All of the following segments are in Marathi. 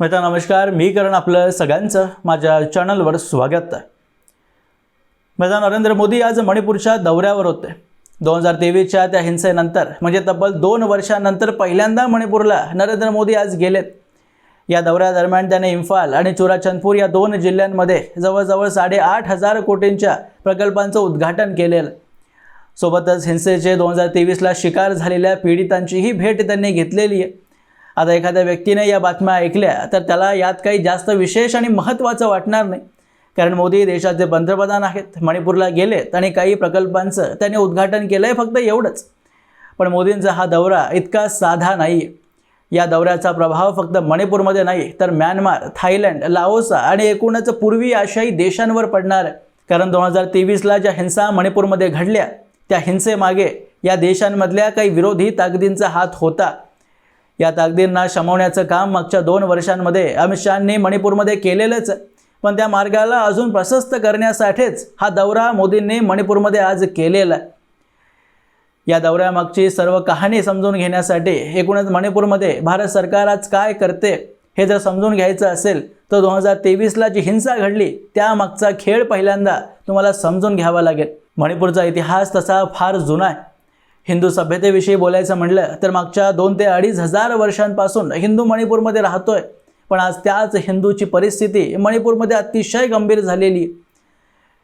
मित्र नमस्कार. मी करण आपलं सगळ्यांचं माझ्या चॅनलवर स्वागत आहे. मित्र नरेंद्र मोदी आज मणिपूरच्या दौऱ्यावर होते. दोन हजार तेवीसच्या त्या हिंसेनंतर म्हणजे तब्बल दोन वर्षानंतर पहिल्यांदा मणिपूरला नरेंद्र मोदी आज गेलेत. या दौऱ्यादरम्यान त्याने इम्फाल आणि चुराचंदपूर या दोन जिल्ह्यांमध्ये जवळजवळ साडेआठ हजार कोटींच्या प्रकल्पांचं उद्घाटन केलेलं. सोबतच हिंसेचे दोन हजार तेवीसला शिकार झालेल्या पीडितांचीही भेट त्यांनी घेतलेली आहे. आता एखाद्या व्यक्तीने या बातम्या ऐकल्या तर त्याला यात काही जास्त विशेष आणि महत्त्वाचं वाटणार नाही. कारण मोदी देशाचे पंतप्रधान आहेत मणिपूरला गेलेत आणि काही प्रकल्पांचं त्यांनी उद्घाटन केलं आहे फक्त एवढंच. पण मोदींचा हा दौरा इतका साधा नाही आहे या दौऱ्याचा प्रभाव फक्त मणिपूरमध्ये नाही तर म्यानमार थायलंड लाओसा आणि एकूणच पूर्वी आशियाई देशांवर पडणार आहे. कारण दोन हजार तेवीसला ज्या हिंसा मणिपूरमध्ये घडल्या त्या हिंसेमागे या देशांमधल्या काही विरोधी ताकदींचा हात होता. या ताकदींना शमवण्याचं काम मागच्या दोन वर्षांमध्ये अमित शहांनी मणिपूरमध्ये केलेलंच. पण त्या मार्गाला अजून प्रशस्त करण्यासाठीच हा दौरा मोदींनी मणिपूरमध्ये आज केलेला आहे. या दौऱ्यामागची सर्व कहाणी समजून घेण्यासाठी एकूणच मणिपूरमध्ये भारत सरकार आज काय करते हे जर समजून घ्यायचं असेल तर दोन हजार तेवीसला जी हिंसा घडली त्यामागचा खेळ पहिल्यांदा तुम्हाला समजून घ्यावा लागेल. मणिपूरचा इतिहास तसा फार जुना आहे. हिंदू सभ्यतेविषयी बोलायचं म्हटलं तर मागच्या दोन ते अडीच हजार वर्षांपासून हिंदू मणिपूरमध्ये राहतोय. पण आज त्याच हिंदूची परिस्थिती मणिपूरमध्ये अतिशय गंभीर झालेली.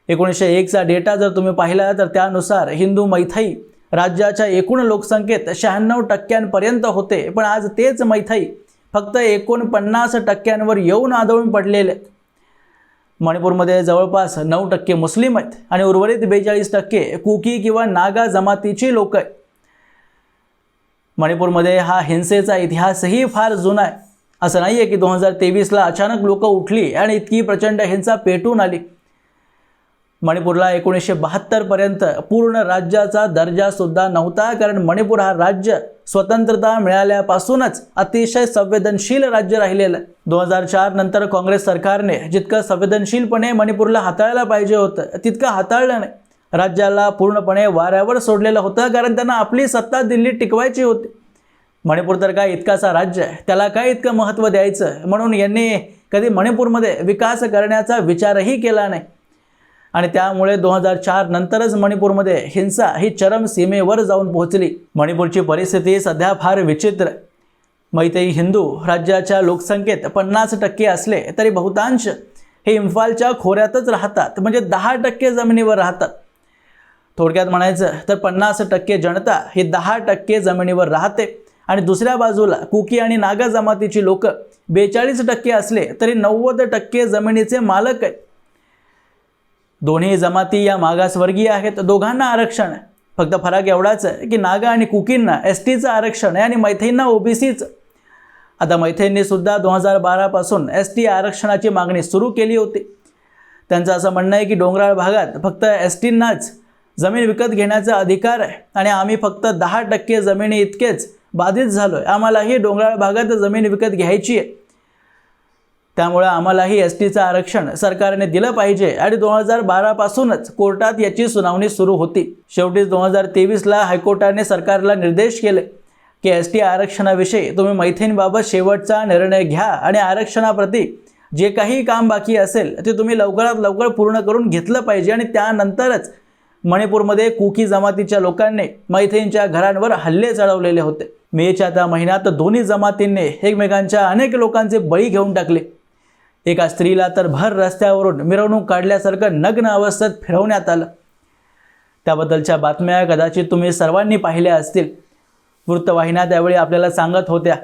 एकोणीसशे एकचा डेटा जर तुम्ही पाहिला तर त्यानुसार हिंदू मैथाई राज्याच्या एकूण लोकसंख्येत शहाण्णव टक्क्यांपर्यंत होते. पण आज तेच मैथाई फक्त एकोणपन्नास टक्क्यांवर येऊन आदळून पडलेले. आहेत मणिपूरमध्ये जवळपास नऊ टक्के मुस्लिम आहेत आणि उर्वरित बेचाळीस टक्के कुकी किंवा नागा जमातीची लोक आहेत. मणिपूरमध्ये हा हिंसेचा इतिहासही फार जुना आहे. असं नाही आहे की दोन हजार तेवीसला अचानक लोक उठली आणि इतकी प्रचंड हिंसा पेटून आली. मणिपूरला एकोणीसशे बहात्तरपर्यंत पूर्ण राज्याचा दर्जासुद्धा नव्हता कारण मणिपूर हा राज्य स्वतंत्रता मिळाल्यापासूनच अतिशय संवेदनशील राज्य राहिलेलं. आहे दोन हजार चार नंतर काँग्रेस सरकारने जितकं संवेदनशीलपणे मणिपूरला हाताळायला पाहिजे होतं तितकं हाताळलं नाही. राज्याला पूर्णपणे वाऱ्यावर सोडलेलं होतं कारण त्यांना आपली सत्ता दिल्लीत टिकवायची होती. मणिपूर तर काय इतकासा राज्य आहे त्याला काय इतकं महत्त्व द्यायचं? म्हणून यांनी कधी मणिपूरमध्ये विकास करण्याचा विचारही केला नाही. आणि त्यामुळे दोन हजार चार नंतरच मणिपूरमध्ये हिंसा ही चरम सीमेवर जाऊन पोहोचली. मणिपूरची परिस्थिती सध्या फार विचित्र. मैत्री मैतेई हिंदू राज्याच्या लोकसंख्येत पन्नास टक्के असले तरी बहुतांश हे इम्फालच्या खोऱ्यातच राहतात म्हणजे दहा टक्के जमिनीवर राहतात. थोडक्यात म्हणायचं तर पन्नास टक्के जनता ही दहा टक्के जमिनीवर राहते आणि दुसऱ्या बाजूला कुकी आणि नागा जमातीची लोकं बेचाळीस टक्के असले तरी नव्वद टक्के जमिनीचे मालक आहेत. दोन्ही जमाती या मागासवर्गीय आहेत. दोघांना आरक्षण आहे. फक्त फरक एवढाच आहे की नागा आणि कुकींना एस टीचं आरक्षण आहे आणि मैथईंना ओबीसीचं. आता मैथींनीसुद्धा दोन हजार बारापासून एस टी आरक्षणाची मागणी सुरू केली होती. त्यांचं असं म्हणणं आहे की डोंगराळ भागात फक्त एस टींनाच जमीन विकत घेण्याचा अधिकार आहे आणि आम्ही फक्त दहा टक्के जमिनी इतकेच बाधित झालो आहे आम्हालाही डोंगराळ भागात जमीन विकत घ्यायची आहे. त्यामुळे आम्हालाही एस टीचं आरक्षण सरकारने दिलं पाहिजे आणि दोन हजार बारापासूनच कोर्टात याची सुनावणी सुरू होती. शेवटीच दोन हजार तेवीसला हायकोर्टाने सरकारला निर्देश केले की एस टी आरक्षणाविषयी तुम्ही मैथीनबाबत शेवटचा निर्णय घ्या आणि आरक्षणाप्रती जे काही काम बाकी असेल ते तुम्ही लवकरात लवकर पूर्ण करून घेतलं पाहिजे आणि त्यानंतरच मणिपूरमध्ये कुकी जमातीच्या लोकांनी मैथीनच्या घरांवर हल्ले चढवलेले होते. मेच्या त्या महिन्यात दोन्ही जमातींनी एकमेकांच्या अनेक लोकांचे बळी घेऊन टाकले. एका स्त्रीला तर भर रस्त्यावरून मिरवणूक काढल्यासारखं नग्न अवस्थेत फिरवण्यात आलं. त्याबद्दलच्या बातम्या कदाचित तुम्ही सर्वांनी पाहिल्या असतील. वृत्तवाहिन्या त्यावेळी आपल्याला सांगत होत्या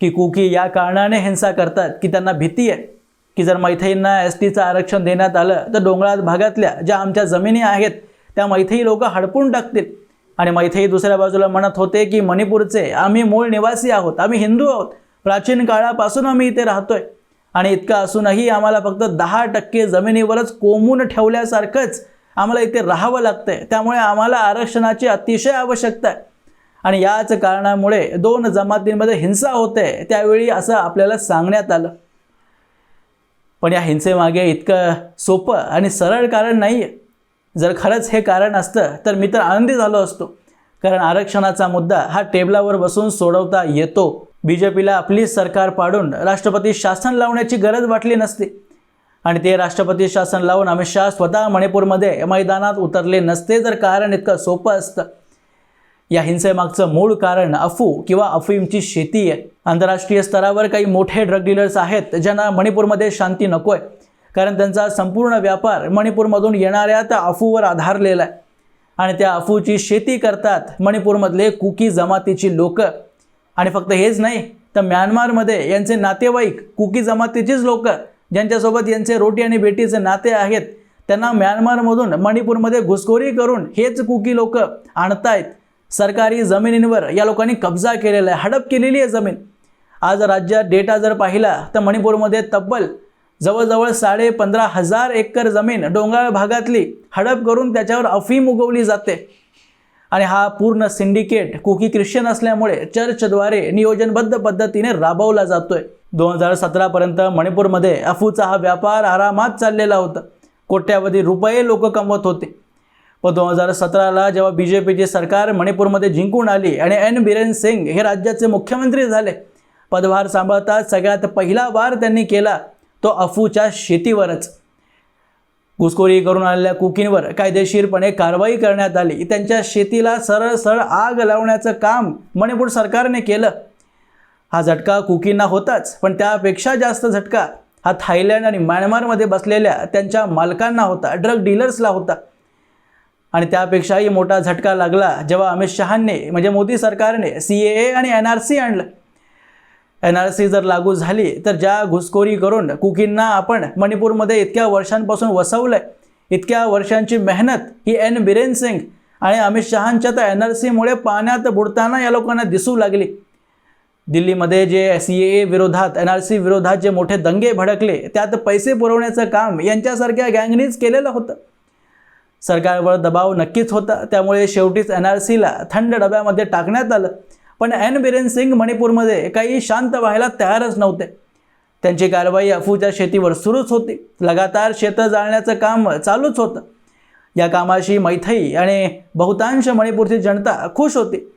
की कुकी या कारणाने हिंसा करतात की त्यांना भीती आहे की जर मैथईंना एस टीचं आरक्षण देण्यात आलं तर डोंगराळ भागातल्या ज्या आमच्या जमिनी आहेत त्या मैथई लोक हडपून टाकतील. आणि मैथई दुसऱ्या बाजूला म्हणत होते की मणिपूरचे आम्ही मूळ निवासी आहोत आम्ही हिंदू आहोत. प्राचीन काळापासून आम्ही इथे राहतोय. आणि इतकं असूनही आम्हाला फक्त दहा टक्के जमिनीवरच कोंबून ठेवल्यासारखंच आम्हाला इथे राहावं लागतंय. त्यामुळे आम्हाला आरक्षणाची अतिशय आवश्यकता आहे. आणि याच कारणामुळे दोन जमातींमध्ये हिंसा होते त्यावेळी असं आपल्याला सांगण्यात आलं. पण या हिंसेमागे इतकं सोपं आणि सरळ कारण नाही आहे जर खरंच हे कारण असतं तर मी तर आनंदी झालो असतो. कारण आरक्षणाचा मुद्दा हा टेबलावर बसून सोडवता येतो. बी जे पीला आपली सरकार पाडून राष्ट्रपती शासन लावण्याची गरज वाटली नसती. आणि ते राष्ट्रपती शासन लावून अमित शहा स्वतः मणिपूरमध्ये मैदानात उतरले नसते जर कारण इतकं सोपं असतं. या हिंसेमागचं मूळ कारण अफू किंवा अफीमची शेती आहे. आंतरराष्ट्रीय स्तरावर काही मोठे ड्रग डीलर्स आहेत ज्यांना मणिपूरमध्ये शांती नको आहे कारण त्यांचा संपूर्ण व्यापार मणिपूरमधून येणाऱ्या त्या अफूवर आधारलेला आहे. आणि त्या अफूची शेती करतात मणिपूरमधले कुकी जमातीची लोकं. आणि फक्त हेच नाही तर म्यानमारमध्ये यांचे नातेवाईक कुकी जमातीचीच लोक ज्यांच्यासोबत यांचे रोटी आणि बेटीचे नाते आहेत त्यांना म्यानमारमधून मणिपूरमध्ये घुसखोरी करून हेच कुकी लोक आणतायत. सरकारी जमिनींवर या लोकांनी कब्जा केलेला आहे हडप केलेली आहे जमीन. आज राज्यात डेटा जर पाहिला तर मणिपूरमध्ये तब्बल जवळजवळ साडे पंधरा हजार एकर जमीन डोंगराळ भागातली हडप करून त्याच्यावर अफीम उगवली जाते. आणि हा पूर्ण सिंडिकेट कुकी ख्रिश्चन असल्यामुळे चर्चद्वारे नियोजनबद्ध पद्धतीने राबवला जातोय. दोन हजार सतरापर्यंत मणिपूरमध्ये अफूचा हा व्यापार आरामात चाललेला होता. कोट्यावधी रुपये लोक कमवत होते. पण दोन हजार सतराला जेव्हा बी जे पीची सरकार मणिपूरमध्ये जिंकून आली आणि एन. बिरेन सिंग हे राज्याचे मुख्यमंत्री झाले पदभार सांभाळताच सगळ्यात पहिला वार त्यांनी केला तो अफूच्या शेतीवरच. घुसखोरी करून आलेल्या कुकींवर कायदेशीरपणे कारवाई करण्यात आली. त्यांच्या शेतीला सरळ सरळ आग लावण्याचं काम मणिपूर सरकारने केलं. हा झटका कुकींना होताच पण त्यापेक्षा जास्त झटका हा थायलंड आणि म्यानमारमध्ये बसलेल्या त्यांच्या मालकांना होता ड्रग डीलर्सला होता. आणि त्यापेक्षाही मोठा झटका लागला जेव्हा अमित शहांनी म्हणजे मोदी सरकारने सी ए ए आणि एन आर सी आणलं. एन आर सी जर लागू झाली तर ज्या घुसखोरी करून कुकींना आपण मणिपूरमध्ये इतक्या वर्षांपासून वसवलं आहे इतक्या वर्षांची मेहनत ही एन बिरेन सिंग आणि अमित शहांच्या तर एन आर सीमुळे पाण्यात बुडताना या लोकांना दिसू लागली. दिल्लीमध्ये जे सी ए विरोधात एन आर सी विरोधात जे मोठे दंगे भडकले त्यात पैसे पुरवण्याचं काम यांच्यासारख्या गँगनीच केलेलं होतं. सरकारवर दबाव नक्कीच होता त्यामुळे शेवटीच एन आर सीला थंड डब्यामध्ये टाकण्यात आलं. पण एन बिरेन सिंग मणिपूरमध्ये काही शांत व्हायला तयारच नव्हते. त्यांची कारवाई अफूच्या शेतीवर सुरूच होती. लगातार शेतं जाळण्याचं काम चालूच होतं. या कामाशी मैथई आणि बहुतांश मणिपूरची जनता खुश होती.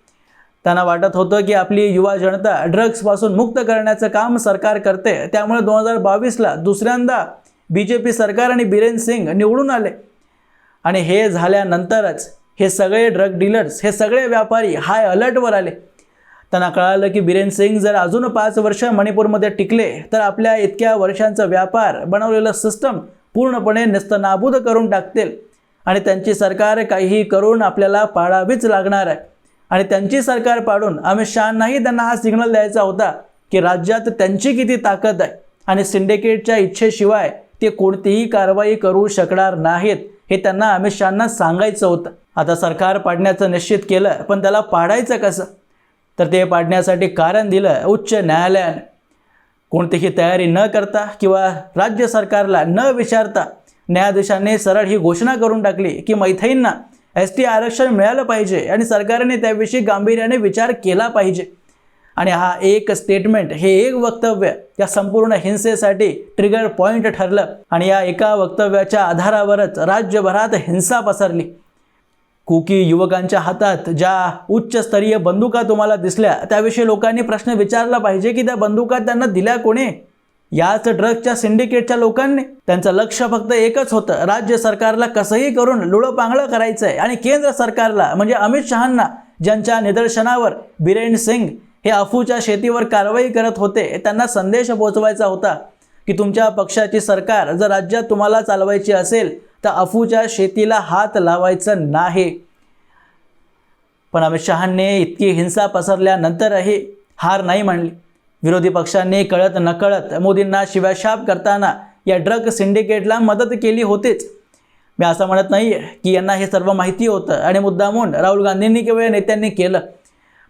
त्यांना वाटत होतं की आपली युवा जनता ड्रग्सपासून मुक्त करण्याचं काम सरकार करते. त्यामुळे दोन हजार बावीसला दुसऱ्यांदा बी जे पी सरकार आणि बिरेन सिंग निवडून आले. आणि हे झाल्यानंतरच हे सगळे ड्रग डीलर्स हे सगळे व्यापारी हाय अलर्टवर आले. त्यांना कळालं की बिरेन सिंग जर अजून पाच वर्ष मणिपूरमध्ये टिकले तर आपल्या इतक्या वर्षांचा व्यापार बनवलेलं सिस्टम पूर्णपणे नेस्तनाबूद करून टाकतील. आणि त्यांची सरकार काहीही करून आपल्याला पाडावीच लागणार आहे. आणि त्यांची सरकार पाडून अमित शहांनाही त्यांना हा सिग्नल द्यायचा होता की राज्यात त्यांची किती ताकद आहे. आणि सिंडिकेटच्या इच्छेशिवाय ते कोणतीही कारवाई करू शकणार नाहीत हे त्यांना अमित शहांना सांगायचं होतं. आता सरकार पाडण्याचं निश्चित केलं पण त्याला पाडायचं कसं? तर ते पाडण्यासाठी कारण दिलं. उच्च न्यायालयाने कोणतीही तयारी न करता किंवा राज्य सरकारला न विचारता न्यायाधीशांनी सरळ ही घोषणा करून टाकली की मैथईंना एस टी आरक्षण मिळालं पाहिजे आणि सरकारने त्याविषयी गांभीर्याने विचार केला पाहिजे. आणि हा एक स्टेटमेंट हे एक वक्तव्य या संपूर्ण हिंसेसाठी ट्रिगर पॉईंट ठरलं. आणि या एका वक्तव्याच्या आधारावरच राज्यभरात हिंसा पसरली. कुकी युवकांच्या हातात ज्या उच्चस्तरीय बंदुका तुम्हाला दिसल्या त्याविषयी लोकांनी प्रश्न विचारला पाहिजे की त्या बंदुका त्यांना दिल्या कोणी? याच ड्रग्सच्या सिंडिकेटच्या लोकांनी. त्यांचं लक्ष फक्त एकच होतं राज्य सरकारला कसंही करून लुळपांगळं करायचं आहे आणि केंद्र सरकारला म्हणजे अमित शहांना ज्यांच्या निदर्शनावर बिरेन सिंग हे अफूच्या शेतीवर कारवाई करत होते त्यांना संदेश पोचवायचा होता की तुमच्या पक्षाची सरकार जर राज्यात तुम्हाला चालवायची असेल तर अफूच्या शेतीला हात लावायचं नाही. पण अमित शहांनी इतकी हिंसा पसरल्यानंतरही हार नाही मानली. विरोधी पक्षांनी कळत नकळत मोदींना शिवाशाप करताना या ड्रग सिंडिकेटला मदत केली होतीच. मी असं म्हणत नाही की यांना हे सर्व माहिती होतं आणि मुद्दामून राहुल गांधींनी किंवा नेत्यांनी केलं.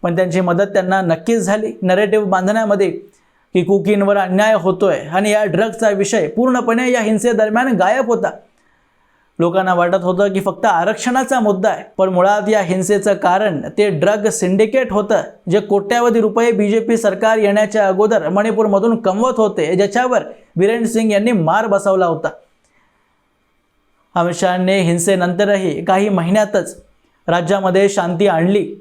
पण त्यांची मदत त्यांना नक्कीच झाली. नरेटिव्ह बांधण्यामध्ये की कुकींवर अन्याय होतोय आणि या ड्रग्सचा विषय पूर्णपणे या हिंसेदरम्यान गायब होता. लोकांना वाटत होतं की फक्त आरक्षणाचा मुद्दा आहे पण मुळात या हिंसेचं कारण ते ड्रग सिंडिकेट होतं जे कोट्यावधी रुपये बी जे पी सरकार येण्याच्या अगोदर मणिपूरमधून कमवत होते ज्याच्यावर बिरेन सिंग यांनी मार बसवला होता. अमित शहाने हिंसेनंतरही काही महिन्यातच राज्यामध्ये शांती आणली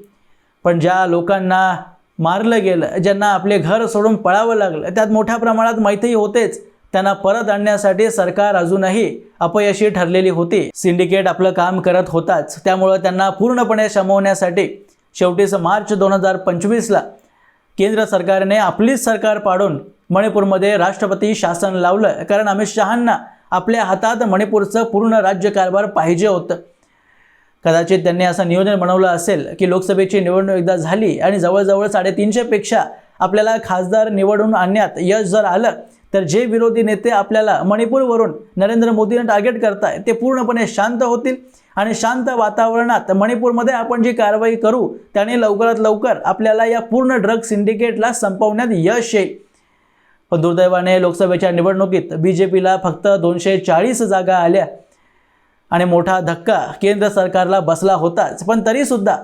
पण ज्या लोकांना मारलं गेलं ज्यांना आपले घर सोडून पळावं लागलं त्यात मोठ्या प्रमाणात माहितीही होतेच. त्यांना परत आणण्यासाठी सरकार अजूनही अपयशी ठरलेली होती. सिंडिकेट आपलं काम करत होताच. त्यामुळं त्यांना पूर्णपणे शमवण्यासाठी शेवटीच मार्च दोन हजार पंचवीसला केंद्र सरकारने आपलीच सरकार पाडून मणिपूरमध्ये राष्ट्रपती शासन लावलं. कारण अमित शहांना आपल्या हातात मणिपूरचं पूर्ण राज्यकारभार पाहिजे होतं. कदाचित त्यांनी असं नियोजन बनवलं असेल की लोकसभेची निवडणूक एकदा झाली आणि जवळजवळ साडेतीनशेपेक्षा आपल्याला खासदार निवडून आणण्यात यश जर आलं तर जे विरोधी नेते आपल्याला मणिपूरवरून नरेंद्र मोदींना टार्गेट करताय ते पूर्णपणे शांत होतील. आणि शांत वातावरणात मणिपूरमध्ये आपण जी कारवाई करू त्याने लवकरात लवकर आपल्याला या पूर्ण ड्रग सिंडिकेटला संपवण्यात यश येईल. पण दुर्दैवाने लोकसभेच्या निवडणुकीत बी जे पीला फक्त दोनशे चाळीस जागा आल्या. आणि मोठा धक्का केंद्र सरकारला बसला होताच. पण तरीसुद्धा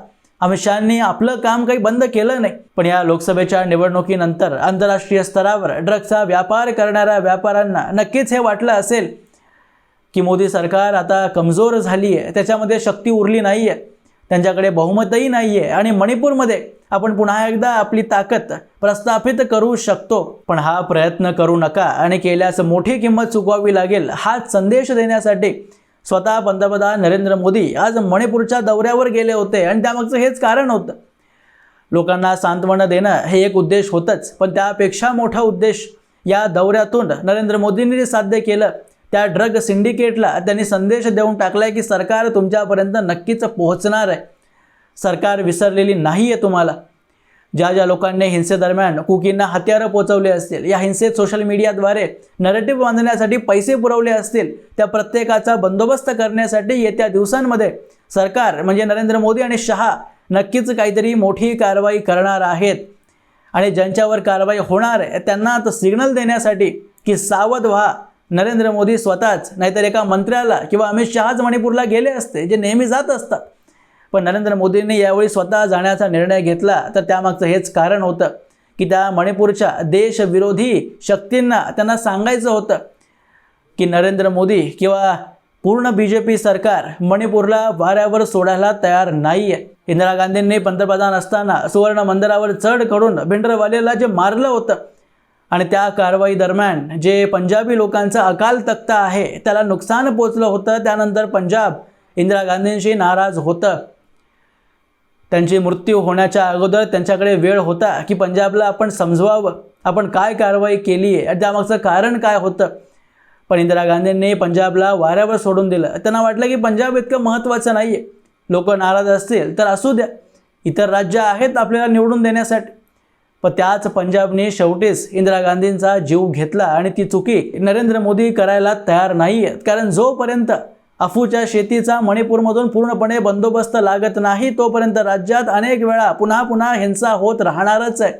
अमित शहानी आपलं काम काही बंद केलं नाही. पण या लोकसभेच्या निवडणुकीनंतर आंतरराष्ट्रीय स्तरावर ड्रग्सचा व्यापार करणाऱ्या व्यापाऱ्यांना नक्कीच हे वाटलं असेल की मोदी सरकार आता कमजोर झाली आहे त्याच्यामध्ये शक्ती उरली नाही आहे त्यांच्याकडे बहुमतही नाही आहे आणि मणिपूरमध्ये आपण पुन्हा एकदा आपली ताकद प्रस्थापित करू शकतो. पण हा प्रयत्न करू नका आणि केल्यास मोठी किंमत चुकवावी लागेल हा संदेश देण्यासाठी स्वतः पंतप्रधान नरेंद्र मोदी आज मणिपूरच्या दौऱ्यावर गेले होते आणि त्यामागचं हेच कारण होतं. लोकांना सांत्वनं देणं हे एक उद्देश होतंच पण त्यापेक्षा मोठा उद्देश या दौऱ्यातून नरेंद्र मोदींनी जे साध्य केलं त्या ड्रग सिंडिकेटला त्यांनी संदेश देऊन टाकला आहे की सरकार तुमच्यापर्यंत नक्कीच पोहोचणार आहे. सरकार विसरलेली नाही आहे तुम्हाला. ज्या ज्या लोकांनी हिंसेदरम्यान कुकींना हत्यारं पोचवले असतील या हिंसेत सोशल मीडियाद्वारे नरेटिव्ह बांधण्यासाठी पैसे पुरवले असतील त्या प्रत्येकाचा बंदोबस्त करण्यासाठी येत्या दिवसांमध्ये सरकार म्हणजे नरेंद्र मोदी आणि शहा नक्कीच काहीतरी मोठी कारवाई करणार आहेत. आणि ज्यांच्यावर कारवाई होणार आहे त्यांना आता सिग्नल देण्यासाठी की सावध व्हा. नरेंद्र मोदी स्वतःच नाहीतर एका मंत्र्याला किंवा अमित शहाच मणिपूरला गेले असते जे नेहमी जात असतात. पण नरेंद्र मोदींनी यावेळी स्वतः जाण्याचा निर्णय घेतला तर त्यामागचं हेच कारण होतं की त्या मणिपूरच्या देशविरोधी शक्तींना त्यांना सांगायचं होतं की नरेंद्र मोदी किंवा पूर्ण बी जे पी सरकार मणिपूरला वाऱ्यावर सोडायला तयार नाही आहे इंदिरा गांधींनी पंतप्रधान असताना सुवर्ण मंदिरावर चढ करून भिंडरवालेला जे मारलं होतं आणि त्या कारवाई दरम्यान जे पंजाबी लोकांचा अकाल तख्ता आहे त्याला नुकसान पोचलं होतं त्यानंतर पंजाब इंदिरा गांधींशी नाराज होतं. त्यांची मृत्यू होण्याच्या अगोदर त्यांच्याकडे वेळ होता की पंजाबला आपण समजवावं? आपण काय कारवाई केली आहे? त्यामागचं कारण काय होतं? पण इंदिरा गांधींनी पंजाबला वाऱ्यावर सोडून दिलं. त्यांना वाटलं की पंजाब इतकं महत्त्वाचं नाही आहे लोक नाराज असतील तर असू द्या. इतर राज्य आहेत आपल्याला निवडून देण्यासाठी. पण त्याच पंजाबने शेवटीच इंदिरा गांधींचा जीव घेतला आणि ती चुकी नरेंद्र मोदी करायला तयार नाही आहेत कारण जोपर्यंत अफूच्या शेतीचा मणिपूरमधून पूर्णपणे बंदोबस्त लागत नाही तोपर्यंत राज्यात अनेक वेळा पुन्हा पुन्हा हिंसा होत राहणारच आहे.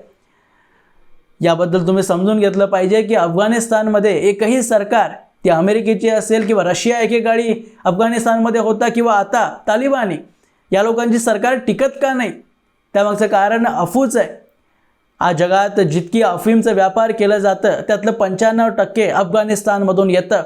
याबद्दल तुम्ही समजून घेतलं पाहिजे की अफगाणिस्तानमध्ये एकही सरकार ती अमेरिकेची असेल किंवा रशिया एकेकाळी अफगाणिस्तानमध्ये होता किंवा आता तालिबानी या लोकांची सरकार टिकत का नाही? त्यामागचं कारण अफूच आहे. आज जगात जितकी अफीमचं व्यापार केलं जातं त्यातलं पंच्याण्णव टक्के अफगाणिस्तानमधून येतं.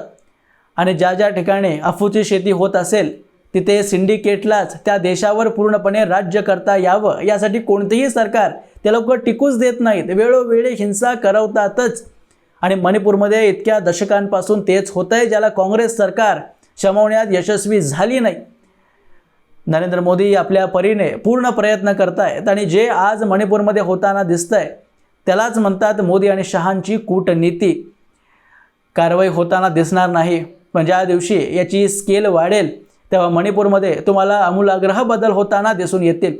आणि ज्या ज्या ठिकाणी अफूची शेती होत असेल तिथे सिंडिकेटलाच त्या देशावर पूर्णपणे राज्य करता यावं. यासाठी कोणतेही सरकार ते लोक टिकूच देत नाहीत. वेळोवेळी हिंसा करवतातच. आणि मणिपूरमध्ये इतक्या दशकांपासून तेच होतं आहे ज्याला काँग्रेस सरकार शमवण्यात यशस्वी झाली नाही. नरेंद्र मोदी आपल्या परीने पूर्ण प्रयत्न करतायत आणि जे आज मणिपूरमध्ये होताना दिसतंय त्यालाच म्हणतात मोदी आणि शहांची कूटनीती. कारवाई होताना दिसणार नाही. पण ज्या दिवशी याची स्केल वाढेल तेव्हा मणिपूरमध्ये तुम्हाला आमूलाग्रह बदल होताना दिसून येतील.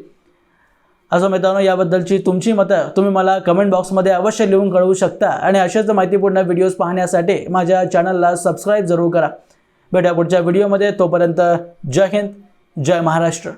असं मित्रांनो याबद्दलची तुमची मतं तुम्ही मला कमेंट बॉक्समध्ये अवश्य लिहून कळवू शकता आणि अशाच माहितीपूर्ण व्हिडिओज पाहण्यासाठी माझ्या चॅनलला सबस्क्राईब जरूर करा. भेटा पुढच्या व्हिडिओमध्ये तोपर्यंत जय हिंद जय महाराष्ट्र.